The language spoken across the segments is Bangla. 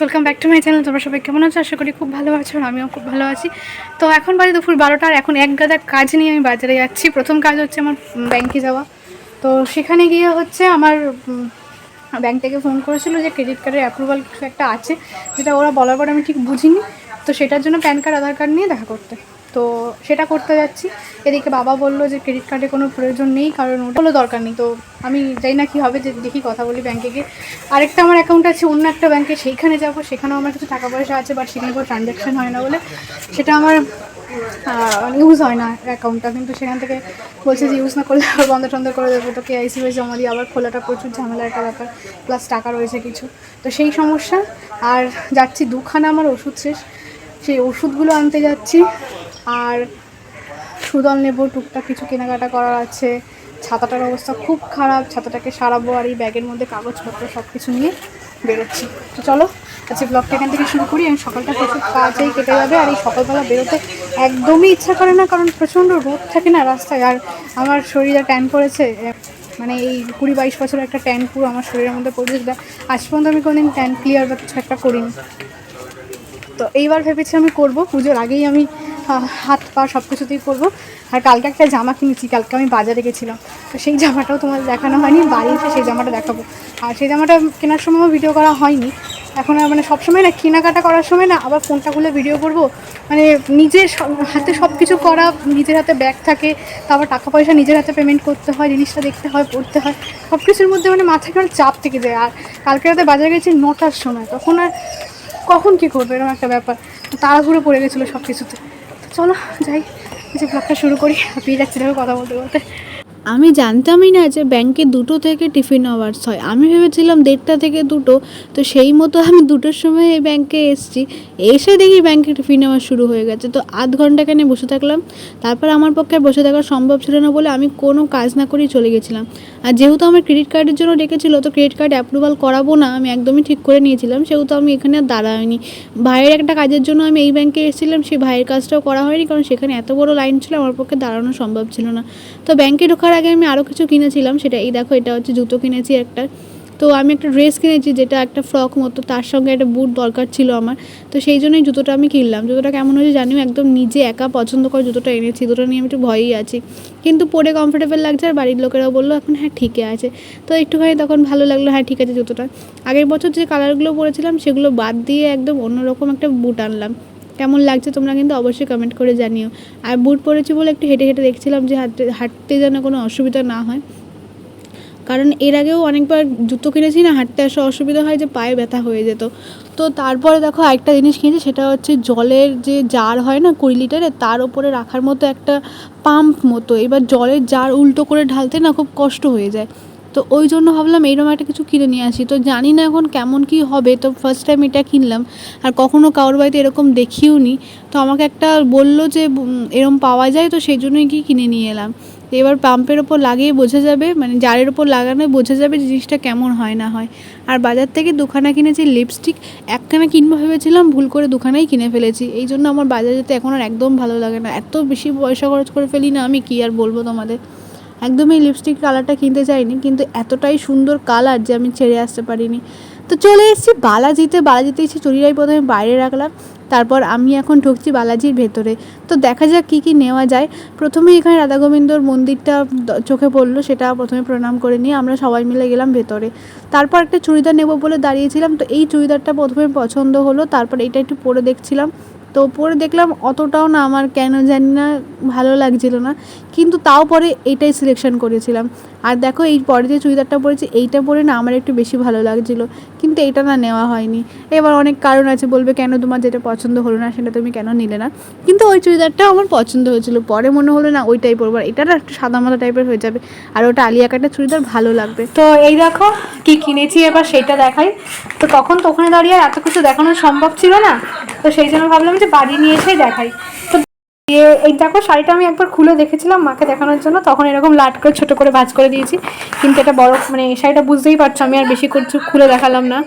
Welcome back to my channel তোমরা সবাই কেমন আছো? আশা করি খুব ভালো আছো, আমিও খুব ভালো আছি। তো এখন বাড়ি দুপুর বারোটার এখন এক গাদা কাজ নিয়ে আমি বাজারে যাচ্ছি। প্রথম কাজ হচ্ছে আমার ব্যাংকে যাওয়া। তো সেখানে গিয়ে হচ্ছে আমার ব্যাংক থেকে ফোন করেছিল যে ক্রেডিট কার্ডের অ্যাপ্রুভাল কিছু একটা আছে, যেটা ওরা বলার পর আমি ঠিক বুঝিনি। তো সেটার জন্য প্যান কার্ড আধার কার্ড নিয়ে দেখা করতে। তো সেটা করতে যাচ্ছি। এদিকে বাবা বলল যে ক্রেডিট কার্ডের কোনো প্রয়োজন নেই, কারণ ওটারও দরকার নেই। তো আমি যাই না কী হবে, যে দেখি কথা বলি ব্যাংকে গিয়ে। আরেকটা আমার অ্যাকাউন্ট আছে, অন্য একটা ব্যাংকে সেইখানে যাব। সেখানেও আমার কিছু টাকা পয়সা আছে বাট সেখানে কোনো ট্রানজ্যাকশন হয় না বলে। সেটা আমার ইউজ হয় না অ্যাকাউন্টটা কিন্তু সেখান থেকে বলছে যে ইউজ না করলে আবার বন্ধ টন্ধ করে দেবো। তো কেআইসি হয়ে জমা দিয়ে আবার খোলাটা প্রচুর ঝামেলা একটা ব্যাপার। প্লাস টাকা রয়েছে কিছু। তো সেই সমস্যা। আর যাচ্ছি দুখানা আমার ওষুধ শেষ। সেই ওষুধগুলো আনতে যাচ্ছি। আর সুদল নেব, টুকটাক কিছু কেনাকাটা করার আছে। ছাতাটার অবস্থা খুব খারাপ, ছাতাটাকে সারাবো আর এই ব্যাগের মধ্যে কাগজপত্র সব কিছু নিয়ে বেরোচ্ছি। তো চলো আচ্ছা ব্লগটা এখান থেকে শুরু করি। আমি সকালটা প্রচুর কাজেই কেটে যাবে আর এই সকালবেলা বেরোতে একদমই ইচ্ছা করে না, কারণ প্রচণ্ড রোদ থাকে না রাস্তায়। আর আমার শরীরে ট্যান পড়েছে মানে এই কুড়ি বাইশ বছরের একটা ট্যান পুরো আমার শরীরের মধ্যে পড়েছে আজ পর্যন্ত আমি কোনোদিন ট্যান ক্লিয়ার বা কিছু একটা করিনি। তো এইবার ভেবেছি আমি করব, পুজোর আগেই আমি হাত পা সব কিছুতেই করব। আর কালকে একটা জামা কিনেছি, কালকে আমি বাজারে গেছিলাম। তো সেই জামাটাও তোমার দেখানো হয়নি, বাড়ি এসে সেই জামাটা দেখাবো। আর সেই জামাটা কেনার সময়ও ভিডিও করা হয়নি। এখন মানে সবসময় না কেনাকাটা করার সময় না আবার ফোনটা খুলে ভিডিও করব। মানে নিজের হাতে সব কিছু করা, নিজের হাতে ব্যাগ থাকে, তারপর টাকা পয়সা নিজের হাতে পেমেন্ট করতে হয়, জিনিসটা দেখতে হয়, পড়তে হয়। সব কিছুর মধ্যে মানে মাথায় কেমন চাপ থেকে যায়। আর কালকে রাতে বাজারে গেছি নটার সময়, তখন আর কখন কি করবে, এরকম একটা ব্যাপার। তাড়াহুড়ো পড়ে গেছিল সব কিছুতে চলো যাই। যে ব্লগটা শুরু করি হাঁপিয়ে যাচ্ছি কথা বলতে বলতে। আমি জানতামই না যে ব্যাংকে দুটো থেকে টিফিন আওয়ার্স হয়। আমি ভেবেছিলাম দেড়টা থেকে দুটো, তো সেই মতো আমি দুটোর সময় এই ব্যাংকে এসেছি। এসে দেখি ব্যাংকে টিফিন আওয়ার শুরু হয়ে গেছে। তো আধ ঘণ্টা কেন বসে থাকলাম। তারপর আমার পক্ষে বসে থাকা সম্ভব ছিল না বলে আমি কোনো কাজ না করেই চলে গেছিলাম। আর যেহেতু আমার ক্রেডিট কার্ডের জন্য ডেকেছিল, তো ক্রেডিট কার্ড অ্যাপ্রুভাল করাবো না আমি একদমই ঠিক করে নিয়েছিলাম। সেহেতু আমি এখানে আর দাঁড়াইনি ভাইয়ের একটা কাজের জন্য আমি এই ব্যাংকে এসেছিলাম। সেই ভাইয়ের কাজটাও করা হয়নি, কারণ সেখানে এত বড় লাইন ছিল, আমার পক্ষে দাঁড়ানো সম্ভব ছিল না। তো ব্যাংকে ঢোকার আগে আমি আরও কিছু কিনেছিলাম, সেটা এই দেখো, এটা হচ্ছে জুতো কিনেছি একটা। তো আমি একটা ড্রেস কিনেছি, যেটা একটা ফ্রক মতো, তার সঙ্গে একটা বুট দরকার ছিল আমার। তো সেই জন্যই জুতোটা আমি কিনলাম। জুতোটা কেমন হয়েছে জানিও? একদম নিজে একা পছন্দ করে জুতোটা এনেছি। জুতোটা নিয়ে আমি একটু ভয়েই আছি। কিন্তু পরে কমফোর্টেবল লাগছে আর বাড়ির লোকেরাও বলল, এখন হ্যাঁ ঠিকই আছে। তো একটুখানি তখন ভালো লাগল হ্যাঁ ঠিক আছে জুতোটা। আগের বছর যে কালারগুলো পরেছিলাম, সেগুলো বাদ দিয়ে একদম অন্যরকম একটা বুট আনলাম। কেমন লাগছে তোমরা কিন্তু অবশ্যই কমেন্ট করে জানিও। আর বুট পরেছি বলে একটু হেঁটে হেঁটে দেখছিলাম যে হাঁটতে হাঁটতে যেন কোনো অসুবিধা না হয়। কারণ এর আগেও অনেকবার জুতো কিনেছি না, হাঁটতে আসা অসুবিধা হয় যে পায়ে ব্যথা হয়ে যেত। তো তারপরে দেখো একটা জিনিস কিনেছি, সেটা হচ্ছে জলের যে জার হয় না কুড়ি লিটারের তার ওপরে রাখার মতো একটা পাম্প মতো। এবার জলের জার উল্টো করে ঢালতে না খুব কষ্ট হয়ে যায়। তো ওই জন্য ভাবলাম এইরকম একটা কিছু কিনে নিয়ে আসি। তো জানি না এখন কেমন কি হবে, তো ফার্স্ট টাইম এটা কিনলাম। আর কখনও কারোর বাড়িতে এরকম দেখিও নি তো আমাকে একটা বলল যে এরম পাওয়া যায়, তো সেই জন্যই কি কিনে নিয়ে এলাম। এবার পাম্পের ওপর লাগিয়ে বোঝা যাবে মানে জারের ওপর লাগানো বোঝা যাবে জিনিসটা কেমন হয় না হয়। আর বাজার থেকে দুখানা কিনেছি লিপস্টিক একখানা কিনবো ভেবেছিলাম, ভুল করে দুখানাই কিনে ফেলেছি। এই জন্য আমার বাজার যেতে এখন আর একদম ভালো লাগে না। এত বেশি পয়সা খরচ করে ফেলি না আমি, কি আর বলব তোমাদের? একদম এই লিপস্টিক কালারটা কিনতে চাইনি, কিন্তু এতটাই সুন্দর কালার যে আমি ছেড়ে আসতে পারিনি। তো চলে এসেছি বালাজিতে বালাজিতে এসে চুরিরাই প্রথমে বাইরে রাখলাম, তারপর আমি এখন ঢুকছি বালাজির ভেতরে। তো দেখা যাক কী কী নেওয়া যায়। প্রথমে এখানে রাধা গোবিন্দর মন্দিরটা চোখে পড়ল, সেটা প্রথমে প্রণাম করে নিয়ে আমরা সবাই মিলে গেলাম ভেতরে। তারপর একটা চুড়িদার নেব বলে দাঁড়িয়েছিলাম, তো এই চুড়িদারটা প্রথমে পছন্দ হলো, তারপর এটা একটু পরে দেখছিলাম। তো পরে দেখলাম অতটাও না, আমার কেন জানি না ভালো লাগছিল না। কিন্তু তাও পরে এইটাই সিলেকশন করেছিলাম। আর দেখো এই পরে যে চুড়িদারটা পরেছি, এইটা পরে না আমার একটু বেশি ভালো লাগছিল। কিন্তু এটা না নেওয়া হয়নি। এবার অনেক কারণ আছে, বলবে কেন তোমার যেটা পছন্দ হলো না, সেটা তুমি কেন নিলে না। কিন্তু ওই চুড়িদারটাও আমার পছন্দ হয়েছিল। পরে মনে হলো না ওইটাই পরবো। এটা না একটু সাদা মাদা টাইপের হয়ে যাবে। আর ওটা আলিয়া কাটা চুড়িদার ভালো লাগবে। তো এই দেখো কি কিনেছি এবার, সেটা দেখাই। তো তখন তো ওখানে দাঁড়িয়ে এত কিছু দেখানো সম্ভব ছিল না। তো সেই জন্য ভাবলাম যে বাড়ি নিয়ে এসে দেখাই। তো এই দেখো শাড়িটা আমি একবার খুলে দেখেছিলাম মাকে দেখানোর জন্য, তখন এরকম লাট করে ছোটো করে ভাজ করে দিয়েছি। কিন্তু এটা বড় মানে এই শাড়িটা বুঝতেই পারছ, আমি আর বেশি কিছু খুলে দেখালাম না।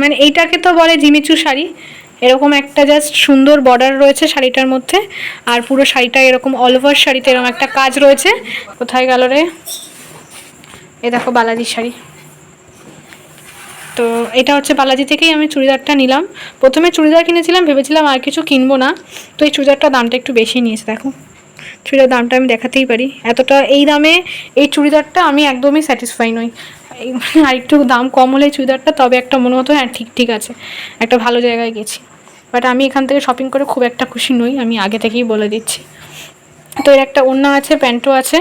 মানে এইটাকে তো বলে জিমিচু শাড়ি। এরকম একটা জাস্ট সুন্দর বর্ডার রয়েছে শাড়িটার মধ্যে, আর পুরো শাড়িটা এরকম অল ওভার শাড়িতে এরকম একটা কাজ রয়েছে। কোথায় গেল রে? এ দেখো বালাজির শাড়ি। তো এটা হচ্ছে বালাজি থেকেই আমি চুড়িদারটা নিলাম। প্রথমে চুড়িদার কিনেছিলাম, ভেবেছিলাম আর কিছু কিনবো না। তো এই চুড়িদারটার দামটা একটু বেশি নিয়েছে, দেখো। চুড়িদার দামটা আমি দেখাতেই পারি। এতটা এই দামে এই চুড়িদারটা আমি একদমই স্যাটিসফাই নই। এই আর একটু দাম কম হলে চুড়িদারটা, তবে একটা মনে হতো হ্যাঁ ঠিক ঠিক আছে। একটা ভালো জায়গায় গেছি। বাট আমি এখান থেকে শপিং করে খুব একটা খুশি নই, আমি আগে থেকেই বলে দিচ্ছি। তো এর একটা ওড়না আছে, প্যান্টও আছে।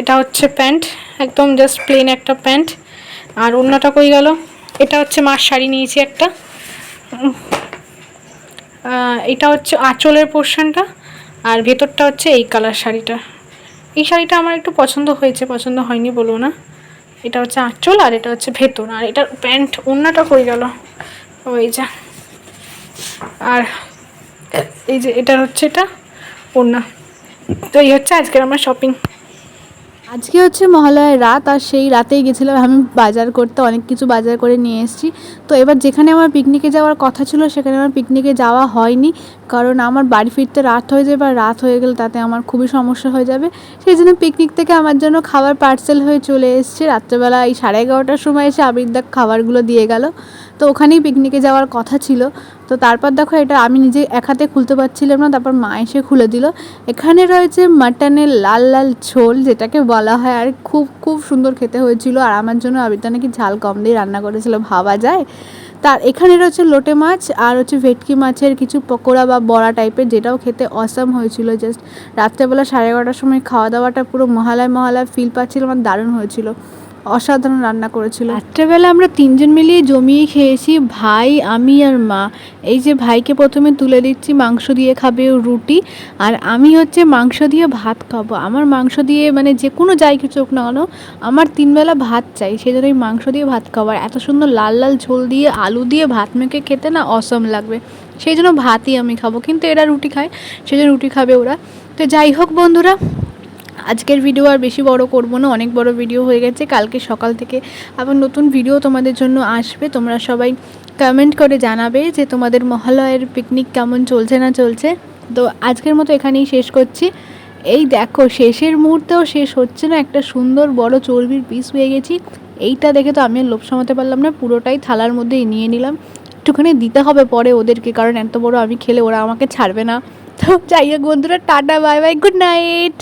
এটা হচ্ছে প্যান্ট, একদম জাস্ট প্লেন একটা প্যান্ট। আর ওড়নাটা কই গেল? এটা হচ্ছে মার শাড়ি নিয়েছি একটা। এটা হচ্ছে আঁচলের পোর্শনটা আর ভেতরটা হচ্ছে এই কালার শাড়িটা। এই শাড়িটা আমার একটু পছন্দ হয়েছে, পছন্দ হয়নি বলব না। এটা হচ্ছে আঁচল আর এটা হচ্ছে ভেতর। আর এটার প্যান্ট ওড়নাটা কই গেল। ওই যা। আর এই যে এটা হচ্ছে এটা ওড়না তো এই হচ্ছে আজকের আমার শপিং আজকে হচ্ছে মহালয়ার রাত, আর সেই রাতেই গেছিলাম আমি বাজার করতে, অনেক কিছু বাজার করে নিয়ে এসেছি। তো এবার যেখানে আমার পিকনিকে যাওয়ার কথা ছিল, সেখানে আমার পিকনিকে যাওয়া হয়নি। কারণ আমার বাড়ি ফিরতে রাত হয়ে যাবে, আর রাত হয়ে গেলে তাতে আমার খুবই সমস্যা হয়ে যাবে। সেই জন্য পিকনিক থেকে আমার জন্য খাবার পার্সেল হয়ে চলে এসেছে। রাত্রেবেলা এই সাড়ে এগারোটার সময় এসে আবির আবিরদা খাবারগুলো দিয়ে গেল। তো ওখানেই পিকনিকে যাওয়ার কথা ছিল। তো তারপর দেখো এটা আমি নিজে এক হাতে খুলতে পারছিলাম না, তারপর মা এসে খুলে দিল। এখানে রয়েছে মাটনের লাল লাল ঝোল, যেটাকে বলা হয় আর খুব খুব সুন্দর খেতে হয়েছিল। আর আমার জন্য আবিরদা নাকি ঝাল কম দিয়ে রান্না করেছিল, ভাবা যায়। তার এখানে রয়েছে লোটে মাছ আর হচ্ছে ভেটকি মাছের কিছু পকোড়া বা বড়া টাইপের, যেটাও খেতে অসাম হয়েছিল। জাস্ট রাত্রেবেলা সাড়ে এগারোটার সময় খাওয়া দাওয়াটা পুরো মহালয় মহালয় ফিল পাচ্ছিল আমার দারুণ হয়েছিল। অসাধারণ রান্না করেছিল। রাত্রেবেলা আমরা তিনজন মিলিয়ে জমিয়ে খেয়েছি, ভাই, আমি আর মা। এই যে ভাইকে প্রথমে তুলে দিচ্ছি, মাংস দিয়ে খাবে রুটি, আর আমি হচ্ছে মাংস দিয়ে ভাত খাব। আমার মাংস দিয়ে মানে যে কোনো যাই কিছু হোক না কেন আমার তিনবেলা ভাত চাই, সেই জন্য মাংস দিয়ে ভাত খাব আর এত সুন্দর লাল লাল ঝোল দিয়ে আলু দিয়ে ভাত মেখে খেতে না অসম লাগবে। সেই জন্য ভাতই আমি খাব, কিন্তু এরা রুটি খায়, সেই জন্য রুটি খাবে ওরা। তো যাই হোক বন্ধুরা আজকের ভিডিও আর বেশি বড় করব না, অনেক বড় ভিডিও হয়ে গেছে। কালকে সকাল থেকে আবার নতুন ভিডিও তোমাদের জন্য আসবে। তোমরা সবাই কমেন্ট করে জানাবে যে তোমাদের মহালয়ের পিকনিক কেমন চলছে না চলছে। তো আজকের মতো এখানেই শেষ করছি। এই দেখো, শেষের মুহূর্তেও শেষ হচ্ছে না, একটা সুন্দর বড় চর্বির পিস হয়ে গেছি। এইটা দেখে তো আমি লোভ সামাতে পারলাম না, পুরোটাই থালার মধ্যে নিয়ে নিলাম। একটুখানি দিতে হবে পরে ওদেরকে, কারণ এত বড় আমি খেলে ওরা আমাকে ছাড়বে না। তো যাই হোক বন্ধুরা, tata bye bye good night